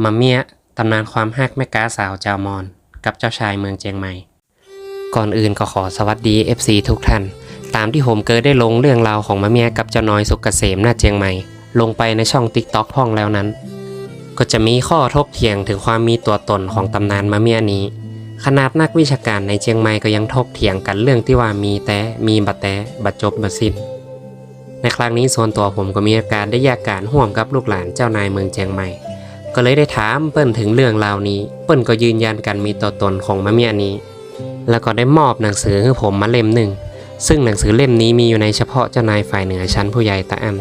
มาเมียตำนานความฮักแม่กาสาวเจ้ามอน กับเจ้าชายเมืองเจียงใหม่ ก่อนอื่นก็ขอสวัสดี FC ทุกท่าน ตามที่ผมเคยได้ลงเรื่องราวของมะเมียกับเจ้าน้อยสุกเกษมหน้าเจียงใหม่ ลงไปในช่อง TikTok พ่องแล้วนั้น ก็จะมีข้อทกเถียงถึงความมีตัวตนของตำนานมะเมียนี้ ขนาดนักวิชาการในเชียงใหม่ก็ยังทกเถียงกันเรื่องที่ว่ามีแต่มีบัดแต่บัดจบบัดสิ้นในครั้งนี้ส่วนตัวผมก็มีอาการได้แยกการห่วมกับลูกหลานเจ้านายเมืองเชียงใหม่ ก็เลยได้ถามเปิ้นถึงเรื่องราวนี้ เปิ้นก็ยืนยันกันมีตัวตนของมะเมียนี้ แล้วก็ได้มอบหนังสือให้ผมมาเล่มหนึ่ง ซึ่งหนังสือเล่มนี้มีอยู่ในเฉพาะเจ้านายฝ่ายเหนือชั้นผู้ใหญ่ตะอัน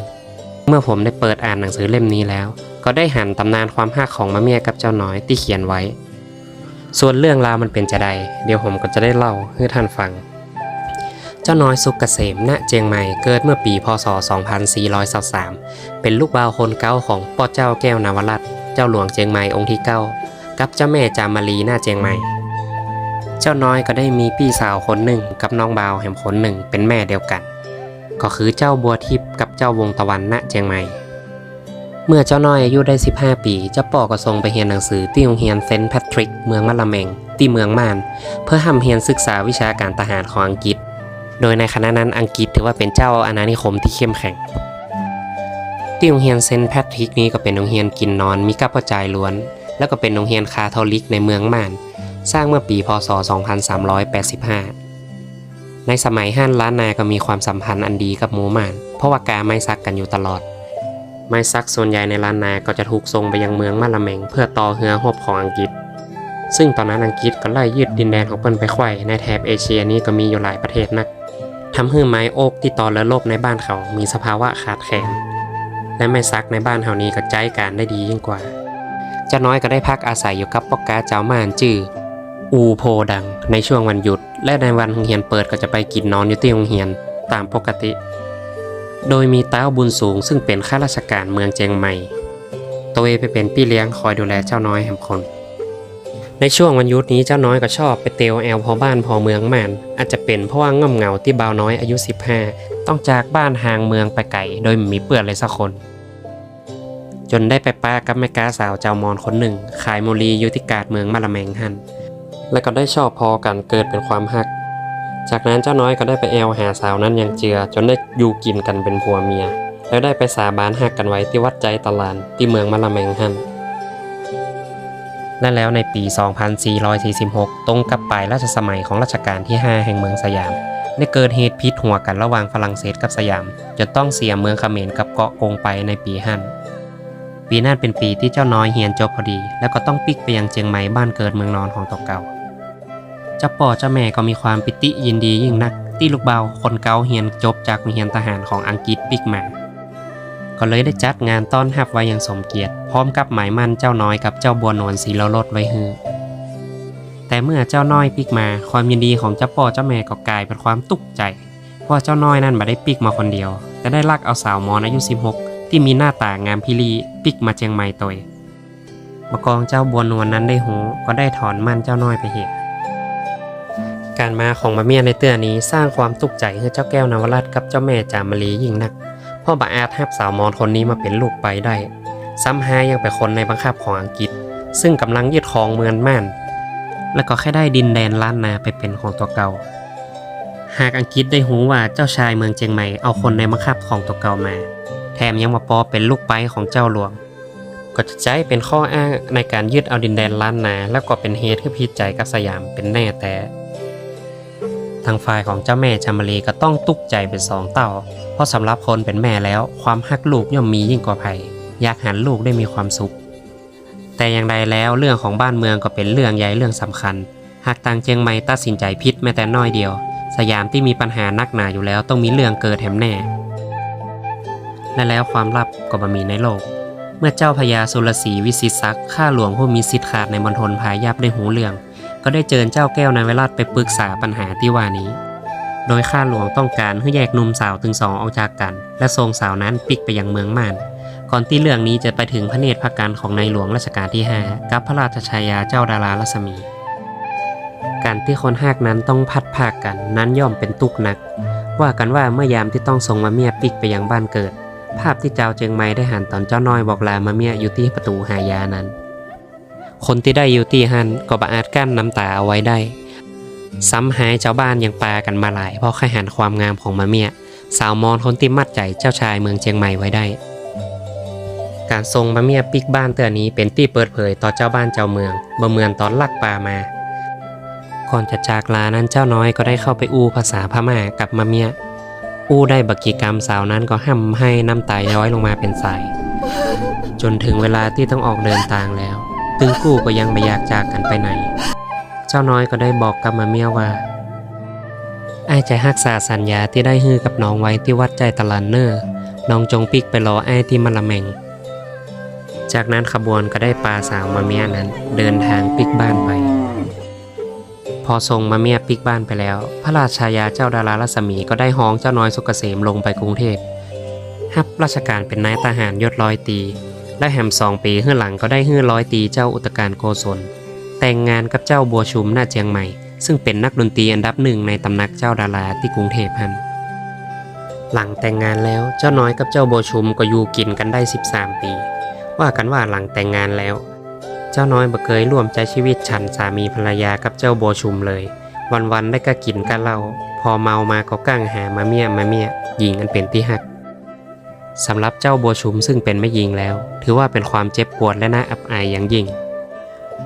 เมื่อผมได้เปิดอ่านหนังสือเล่มนี้แล้ว ก็ได้หันตำนานความฮักของมะเมียกับเจ้าน้อยที่เขียนไว้ ส่วนเรื่องราวมันเป็นจะใด เดี๋ยวผมก็จะได้เล่าให้ท่านฟัง เจ้าน้อยสุกเกษมณเจียงใหม่เกิดเมื่อปีพศ 2423เป็นลูกบ่าวคนเก้าของป้อเจ้าแก้วนาวรัตน์ เจ้าหลวงเจียงใหม่องค์ที่เก้ากับเจ้าแม่จามารีหน้าเจียงใหม่ เจ้าน้อยก็ได้มีพี่สาวคนหนึ่งกับน้องบ่าวแห่มคนหนึ่งเป็นแม่เดียวกัน ก็คือเจ้าบัวทิพย์กับเจ้าวงตะวันณเจียงใหม่ เมื่อเจ้าน้อยอายุได้ 15 ปีเจ้าป่อก็ส่งไปเรียนหนังสือที่โรงเรียนเซนต์แพทริกเมืองมะละแมงที่เมืองม่าน เพื่อห้ำเรียนศึกษาวิชาการทหารของอังกฤษ โดยในคณะนั้นอังกฤษถือว่าเป็นเจ้าอาณานิคมที่เข้มแข็ง ที่โรงเรียนเซนต์แพทริกนี้ก็เป็นโรงเรียนกินนอนมีกับกระจายล้วน แล้วก็เป็นโรงเรียนคาทอลิกในเมืองม่าน สร้างเมื่อปีพศ 2385 ในสมัยฮั่นล้านนาก็มีความสัมพันธ์อันดีกับหมูหมาน เพราะว่ากาไม่ซักกันอยู่ตลอด ไม้ซักส่วนใหญ่ในล้านนาก็จะถูกส่งไปยังเมืองมะละแมง เพื่อต่อเฮือหบของอังกฤษ ซึ่งตอนนั้นอังกฤษก็ไล่ยึดดินแดนของเปิ้นไปไขว้ในแถบเอเชียนี้ก็มีอยู่หลายประเทศนักทำให้ไม้โอ๊กที่ต่อและโลบในบ้านเขามีสภาวะขาดแคลน และไม่ซักในบ้านเฮานี้ก็ใจการได้ดียิ่งกว่าเจ้าน้อยก็ได้พักอาศัยอยู่กับปอกกาเจ้าม่านจื้ออูโพดังในช่วงวันหยุด และในวันโรงเรียนเปิดก็จะไปกินนอนอยู่ที่โรงเรียนตามปกติ โดยมีเต้าบุญสูงซึ่งเป็นข้าราชการเมืองเจียงใหม่ ตัวเองไปเป็นพี่เลี้ยงคอยดูแลเจ้าน้อยแห่งคน ในช่วงวันยุดนี้เจ้าน้อยก็ชอบไปเตียวแอลพอบ้านพอเมืองม่านอาจจะเป็นเพราะว่าง่อมเหงาที่บ่าวน้อยอายุ 15 ต้องจากบ้านห่างเมืองไปไกลโดยมีเปื้อนเลยสักคน จนได้ไปป้ากับแม่ก้าสาวเจ้ามอนคนหนึ่ง ขายโมลีอยู่ที่กาดเมืองมะละแมงหันและก็ได้ชอบพอกันเกิดเป็นความหัก จากนั้นเจ้าน้อยก็ได้ไปแอวหาสาวนั้นอย่างเจือ จนได้อยู่กินกันเป็นผัวเมีย แล้วได้ไปสาบานหักกันไว้ที่วัดใจตะลานที่เมืองมะละแมงหัน และแล้วในปี 2446 ตรงกับปลายราชสมัยของรัชกาลที่ 5 แห่งเมืองสยาม ได้เกิดเหตุพิษหัวกันระหว่างฝรั่งเศสกับสยาม จนต้องเสียเมืองเขมรกับเกาะกงไปในปีหั่นปีนั้นเป็นปีที่เจ้าน้อยเฮียนจบพอดี แล้วก็ต้องปิกไปยังเชียงใหม่บ้านเกิดเมืองนอนของตัวเก่าเจ้าป่อเจ้าแม่ก็มีความปิติยินดียิ่งนัก ที่ลูกเบาคนเก่าเฮียนจบจากโรงเรียนทหารของอังกฤษปิกมา ก็เลยได้จัดงานต้อนรับไว้อย่างสมเกียรติ พร้อมกับหมายมั่นเจ้าน้อยกับเจ้าบัวนวลศรีละลดไว้ฮือแต่เมื่อเจ้าน้อยปิกมาความยินดีของเจ้าป่อเจ้าแม่ก็กลายเป็นความตุกใจ เพราะเจ้าน้อยนั่นม่ได้ปิกมาคนเดียว แต่ได้ลักเอาสาวมอนอายุ 16 ที่มีหน้าตางามพิลีปิกมาเชียงใหม่ตัวเองมากองเจ้าบัวนวลนั้นได้หูก็ได้ถอนมั่นเจ้าน้อยไปเหตุการมาของมะเมียในเตือนี้สร้างความตุกใจให้เจ้าแก้วนวรัตกับเจ้าแม่จามรียิ่งนัก พราะบาอาจฮับสาวมอนคนนี้มาเป็นลูกไปได้ ซ้ำหายังเป็นคนในบังคับของอังกฤษ ซึ่งกำลังยึดครองเมืองม่าน และก็แค่ได้ดินแดนล้านนาไปเป็นของตัวเก่า หากอังกฤษได้หูว่าเจ้าชายเมืองเจียงใหม่เอาคนในบังคับของตัวเก่ามา แถมยังมาปอเป็นลูกไปของเจ้าหลวง ก็จะใช้เป็นข้ออ้างในการยึดเอาดินแดนล้านนา แล้วก็เป็นเหตุให้พิจัยกับสยามเป็นแน่แต่ ทางฝ่ายของเจ้าแม่จามรีก็ต้องตุกใจเป็นสองเต่า เพราะสำหรับคนเป็นแม่แล้วความฮักลูกย่อมมียิ่งกว่าภัยอยากหันลูกได้มีความสุข แต่อย่างใดแล้วเรื่องของบ้านเมืองก็เป็นเรื่องใหญ่เรื่องสำคัญ หากทางเจียงใหม่ตัดสินใจพิษแม้แต่น้อยเดียว สยามที่มีปัญหานักหนาอยู่แล้วต้องมีเรื่องเกิดแถมแน่ และแล้วความลับก็บ่มีในโลก เมื่อเจ้าพญาสุรศรีวิสิตศักดิ์ข้าหลวงผู้มีสิทธิ์ขาดในมณฑลพายัพได้หูเรื่อง ก็ได้เจิญเจ้าแก้วนายเวราชไปปรึกษาปัญหาที่ว่านี้ โดยข้าหลวงต้องการให้แยกหนุ่มสาวถึงสองออกจากกัน และทรงสาวนั้นปิกไปยังเมืองม่านก่อนที่เรื่องนี้จะไปถึงพระเนตรพระกันของในหลวงรัชกาลที่ 5 กับพระราชชายาเจ้าดารารัศมี การที่คนหากนั้นต้องพัดภาคกันนั้นย่อมเป็นตุกหนัก ว่ากันว่าเมื่อยามที่ต้องส่งมาเมียปิกไปยังบ้านเกิด ภาพที่เจ้าเจียงใหม่ได้หันตอนเจ้าน้อยบอกลามาเมียอยู่ที่ประตูหายานั้น คนที่ได้อยู่ที่หันก็บ่อาจกั้นน้ำตาเอาไว้ได้ ซ้ำหายเจ้าบ้านยังปากันมาหลาย เพราะแค่หันความงามของมะเมียสาวมอนคนที่มัดใจเจ้าชายเมืองเชียงใหม่ไว้ได้ การทรงมะเมียปิกบ้านเตือนี้เป็นที่เปิดเผยต่อเจ้าบ้านเจ้าเมืองบ่เมือนตอนลักปามาก่อนจะจากลานั้นเจ้าน้อยก็ได้เข้าไปอู้ภาษาพม่ากับมะเมีย อู้ได้บักกีกรรมสาวนั้นก็ห้ำให้น้ำตาย้อยลงมาเป็นสาย จนถึงเวลาที่ต้องออกเดินทางแล้ว ตึงกูก็ยังไม่อยากจากกันไปไหน เจ้าน้อยก็ได้บอกกับมะเมียว่า ไอ้ายจะรักษาสัญญาที่ได้ฮือกับน้องไว้ที่วัดใจตะลันเนอร์น้องจงปิกไปรอไอ้ที่มะละแมง จากนั้นขบวนก็ได้ปาสาวมะเมียนั้น เดินทางปิกบ้านไป พอทรงมะเมียปิกบ้านไปแล้ว พระราชายาเจ้าดารารัศมีก็ได้ห้องเจ้าน้อยสุกเกษมลงไปกรุงเทพรับราชการเป็นนายทหารยศร้อยตี และแหมสองปีขึ้นหลังก็ได้เฮือร้อยตีเจ้าอุตการโกศล แต่งงานกับเจ้าบัวชุมหน้าเจียงใหม่ ซึ่งเป็นนักดนตรีอันดับหนึ่งในตำหนักเจ้าดาราที่กรุงเทพฮันหลังแต่งงานแล้วเจ้าน้อยกับเจ้าบัวชุมก็อยู่กินกันได้ 13 ปี ว่ากันว่าหลังแต่งงานแล้ว เจ้าน้อยบ่เคยร่วมใจชีวิตฉันสามีภรรยากับเจ้าบัวชุมเลย วันๆได้ก็กินก็เล้าพอเมามาก็กั้งหามาเมียมาเมียยิงกันเป็นที่หัก สำหรับเจ้าบัวชุมซึ่งเป็นไม่ยิงแล้ว ถือว่าเป็นความเจ็บปวดและน่าอับอายอย่างยิ่ง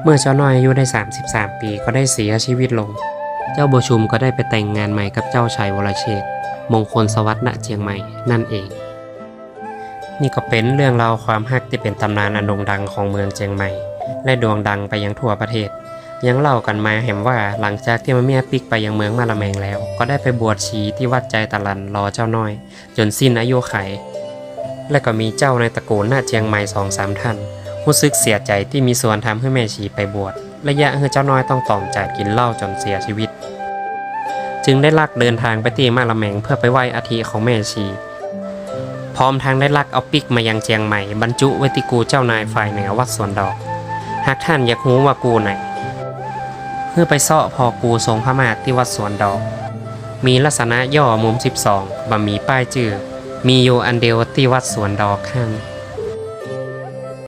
เมื่อเจ้าน้อยอายุได้ 33 ปีก็ได้เสียชีวิตลง เจ้าบัวชุมก็ได้ไปแต่งงานใหม่กับเจ้าชัยวรเชษฐ์มงคลสวัสดิ์ณเชียงใหม่นั่นเอง นี่ก็เป็นเรื่องราวความฮักที่เป็นตำนานอันโด่งดังของเมืองเชียงใหม่ และโด่งดังไปยังทั่วประเทศ ยังเล่ากันมาเห็นว่าหลังจากที่มะเมียปิกไปยังเมืองมาละแมงแล้ว ก็ได้ไปบวชชีที่วัดใจตะลันรอเจ้าน้อย จนสิ้นอายุไข และก็มีเจ้าในตระกูลหน้าเชียงใหม่สองสามท่านรู้สึกเสียใจที่มีส่วนทำให้แม่ชีไปบวชระยะให้เจ้าน้อยต้องตอมใจกินเหล้าจนเสียชีวิต จึงได้ลักเดินทางไปที่มาละแมงเพื่อไปไหว้อาทิของแม่ชี พร้อมทางได้ลักเอาปิกมายังเชียงใหม่บรรจุไว้ที่กูเจ้านายฝ่ายเหนือวัดสวนดอก หากท่านอยากรู้ว่ากูไหนเพื่อไปเสาะพอกูทรงพระมาที่วัดสวนดอก มีลักษณะย่อมุม 12บ่มีป้ายชื่อ มีอยู่อันเดียวที่วัดสวนดอกข้าง